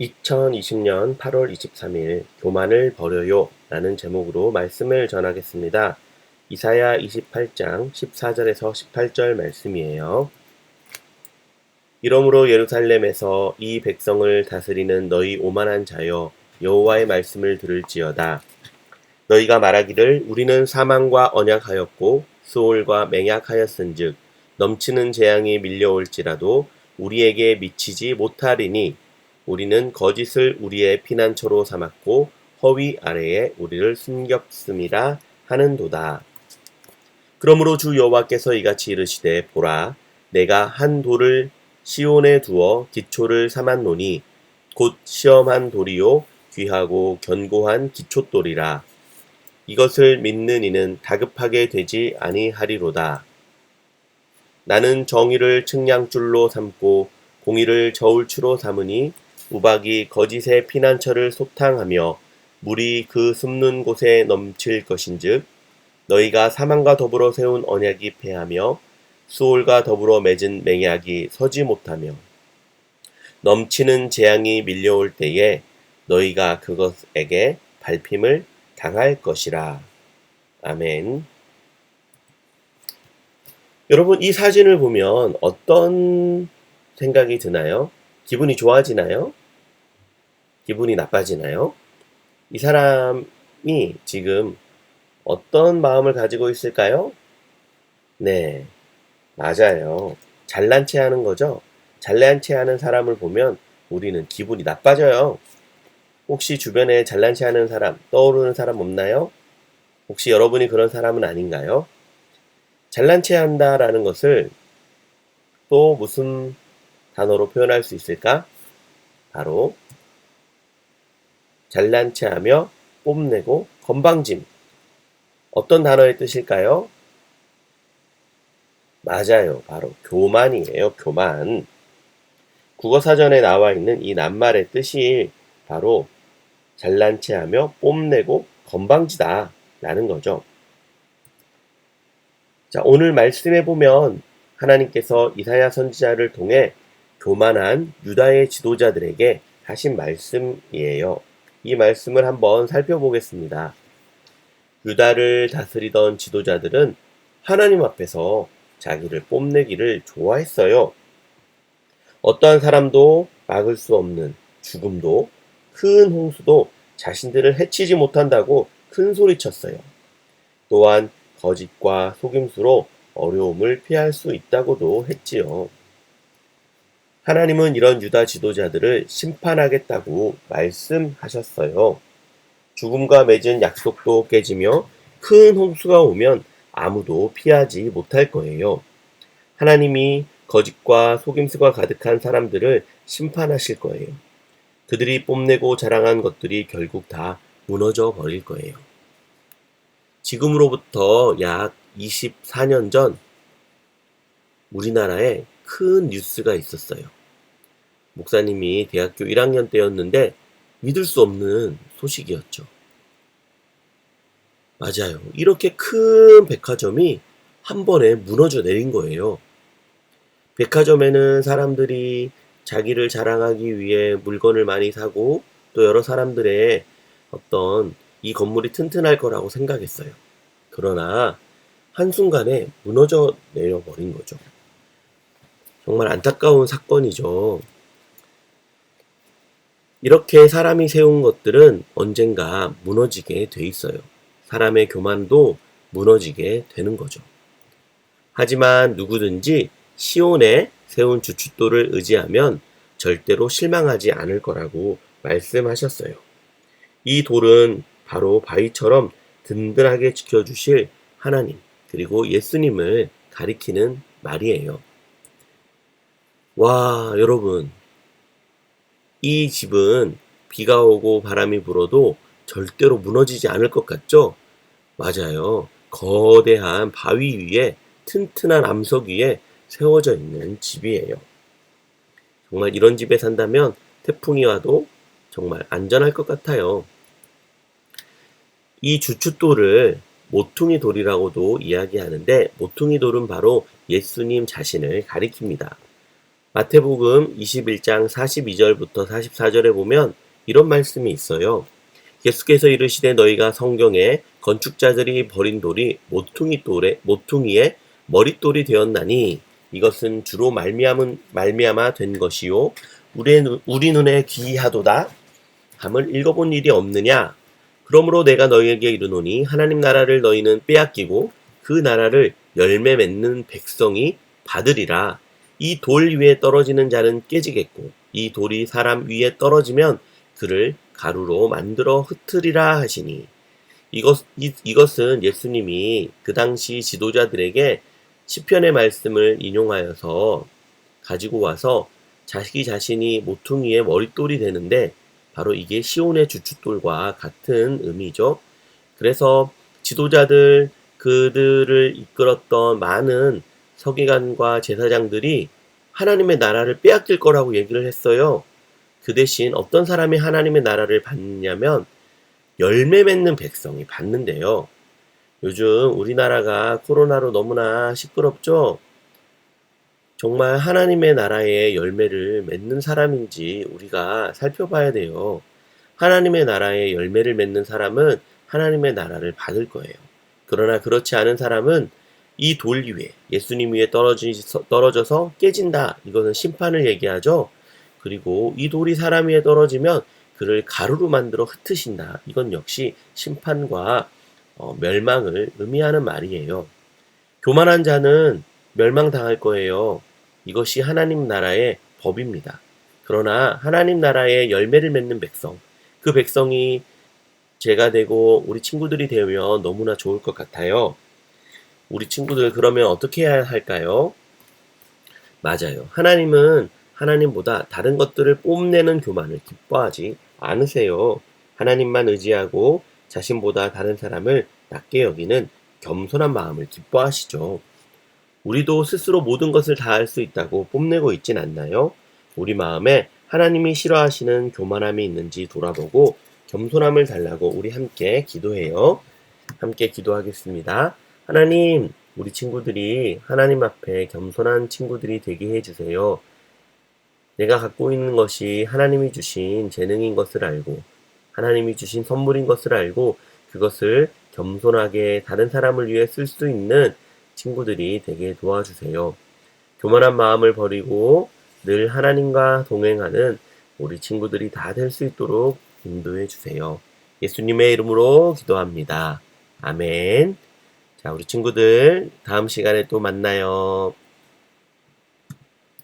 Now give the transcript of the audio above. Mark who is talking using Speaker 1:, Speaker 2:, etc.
Speaker 1: 2020년 8월 23일 교만을 버려요 라는 제목으로 말씀을 전하겠습니다. 이사야 28장 14절에서 18절 말씀이에요. 이러므로 예루살렘에서 이 백성을 다스리는 너희 오만한 자여 여호와의 말씀을 들을지어다. 너희가 말하기를 우리는 사망과 언약하였고 수올과 맹약하였은즉 넘치는 재앙이 밀려올지라도 우리에게 미치지 못하리니 우리는 거짓을 우리의 피난처로 삼았고 허위 아래에 우리를 숨겼음이라 하는도다. 그러므로 주 여호와께서 이같이 이르시되 보라 내가 한 돌을 시온에 두어 기초를 삼았노니 곧 시험한 돌이요 귀하고 견고한 기초돌이라 이것을 믿는 이는 다급하게 되지 아니하리로다. 나는 정의를 측량줄로 삼고 공의를 저울추로 삼으니 우박이 거짓의 피난처를 소탕하며 물이 그 숨는 곳에 넘칠 것인즉 너희가 사망과 더불어 세운 언약이 패하며 수올과 더불어 맺은 맹약이 서지 못하며 넘치는 재앙이 밀려올 때에 너희가 그것에게 밟힘을 당할 것이라. 아멘. 여러분, 이 사진을 보면 어떤 생각이 드나요? 기분이 좋아지나요? 기분이 나빠지나요? 이 사람이 지금 어떤 마음을 가지고 있을까요? 네, 맞아요. 잘난 체 하는 거죠? 잘난 체 하는 사람을 보면 우리는 기분이 나빠져요. 혹시 주변에 잘난 체 하는 사람, 떠오르는 사람 없나요? 혹시 여러분이 그런 사람은 아닌가요? 잘난 체 한다라는 것을 또 무슨 단어로 표현할 수 있을까? 바로 잘난 체 하며 뽐내고 건방짐. 어떤 단어의 뜻일까요? 맞아요. 바로 교만이에요. 교만. 국어 사전에 나와 있는 이 낱말의 뜻이 바로 잘난 체 하며 뽐내고 건방지다. 라는 거죠. 자, 오늘 말씀해 보면 하나님께서 이사야 선지자를 통해 교만한 유다의 지도자들에게 하신 말씀이에요. 이 말씀을 한번 살펴보겠습니다. 유다를 다스리던 지도자들은 하나님 앞에서 자기를 뽐내기를 좋아했어요. 어떠한 사람도 막을 수 없는 죽음도 큰 홍수도 자신들을 해치지 못한다고 큰 소리 쳤어요. 또한 거짓과 속임수로 어려움을 피할 수 있다고도 했지요. 하나님은 이런 유다 지도자들을 심판하겠다고 말씀하셨어요. 죽음과 맺은 약속도 깨지며 큰 홍수가 오면 아무도 피하지 못할 거예요. 하나님이 거짓과 속임수가 가득한 사람들을 심판하실 거예요. 그들이 뽐내고 자랑한 것들이 결국 다 무너져 버릴 거예요. 지금으로부터 약 24년 전 우리나라에 큰 뉴스가 있었어요. 목사님이 대학교 1학년 때였는데 믿을 수 없는 소식이었죠. 맞아요. 이렇게 큰 백화점이 한 번에 무너져 내린 거예요. 백화점에는 사람들이 자기를 자랑하기 위해 물건을 많이 사고 또 여러 사람들의 어떤 이 건물이 튼튼할 거라고 생각했어요. 그러나 한순간에 무너져 내려버린 거죠. 정말 안타까운 사건이죠. 이렇게 사람이 세운 것들은 언젠가 무너지게 돼 있어요. 사람의 교만도 무너지게 되는 거죠. 하지만 누구든지 시온에 세운 주춧돌을 의지하면 절대로 실망하지 않을 거라고 말씀하셨어요. 이 돌은 바로 바위처럼 든든하게 지켜주실 하나님, 그리고 예수님을 가리키는 말이에요. 와, 여러분. 이 집은 비가 오고 바람이 불어도 절대로 무너지지 않을 것 같죠? 맞아요. 거대한 바위 위에 튼튼한 암석 위에 세워져 있는 집이에요. 정말 이런 집에 산다면 태풍이 와도 정말 안전할 것 같아요. 이 주춧돌을 모퉁이 돌이라고도 이야기하는데 모퉁이 돌은 바로 예수님 자신을 가리킵니다. 마태복음 21장 42절부터 44절에 보면 이런 말씀이 있어요. 예수께서 이르시되 너희가 성경에 건축자들이 버린 돌이 모퉁이 돌에 모퉁이에 머릿돌이 되었나니 이것은 주로 말미암은 말미암아 된 것이요. 우리, 눈- 우리 눈에 귀하도다. 함을 읽어본 일이 없느냐? 그러므로 내가 너희에게 이르노니 하나님 나라를 너희는 빼앗기고 그 나라를 열매 맺는 백성이 받으리라 이 돌 위에 떨어지는 자는 깨지겠고 이 돌이 사람 위에 떨어지면 그를 가루로 만들어 흩으리라 하시니 이것 이, 이것은 예수님이 그 당시 지도자들에게 시편의 말씀을 인용하여서 가지고 와서 자기 자신이 모퉁이의 머릿돌이 되는데 바로 이게 시온의 주춧돌과 같은 의미죠. 그래서 지도자들 그들을 이끌었던 많은 서기관과 제사장들이 하나님의 나라를 빼앗길 거라고 얘기를 했어요. 그 대신 어떤 사람이 하나님의 나라를 받냐면 열매 맺는 백성이 받는데요. 요즘 우리나라가 코로나로 너무나 시끄럽죠? 정말 하나님의 나라의 열매를 맺는 사람인지 우리가 살펴봐야 돼요. 하나님의 나라의 열매를 맺는 사람은 하나님의 나라를 받을 거예요. 그러나 그렇지 않은 사람은 이 돌 위에 예수님 위에 떨어지, 떨어져서 깨진다. 이거는 심판을 얘기하죠. 그리고 이 돌이 사람 위에 떨어지면 그를 가루로 만들어 흩으신다. 이건 역시 심판과 어, 멸망을 의미하는 말이에요. 교만한 자는 멸망당할 거예요. 이것이 하나님 나라의 법입니다. 그러나 하나님 나라의 열매를 맺는 백성, 그 백성이 제가 되고 우리 친구들이 되면 너무나 좋을 것 같아요. 우리 친구들 그러면 어떻게 해야 할까요? 맞아요. 하나님은 하나님보다 다른 것들을 뽐내는 교만을 기뻐하지 않으세요. 하나님만 의지하고 자신보다 다른 사람을 낮게 여기는 겸손한 마음을 기뻐하시죠. 우리도 스스로 모든 것을 다 할 수 있다고 뽐내고 있진 않나요? 우리 마음에 하나님이 싫어하시는 교만함이 있는지 돌아보고 겸손함을 달라고 우리 함께 기도해요. 함께 기도하겠습니다. 하나님, 우리 친구들이 하나님 앞에 겸손한 친구들이 되게 해주세요. 내가 갖고 있는 것이 하나님이 주신 재능인 것을 알고, 하나님이 주신 선물인 것을 알고, 그것을 겸손하게 다른 사람을 위해 쓸 수 있는 친구들이 되게 도와주세요. 교만한 마음을 버리고 늘 하나님과 동행하는 우리 친구들이 다 될 수 있도록 인도해 주세요. 예수님의 이름으로 기도합니다. 아멘. 자, 우리 친구들 다음 시간에 또 만나요.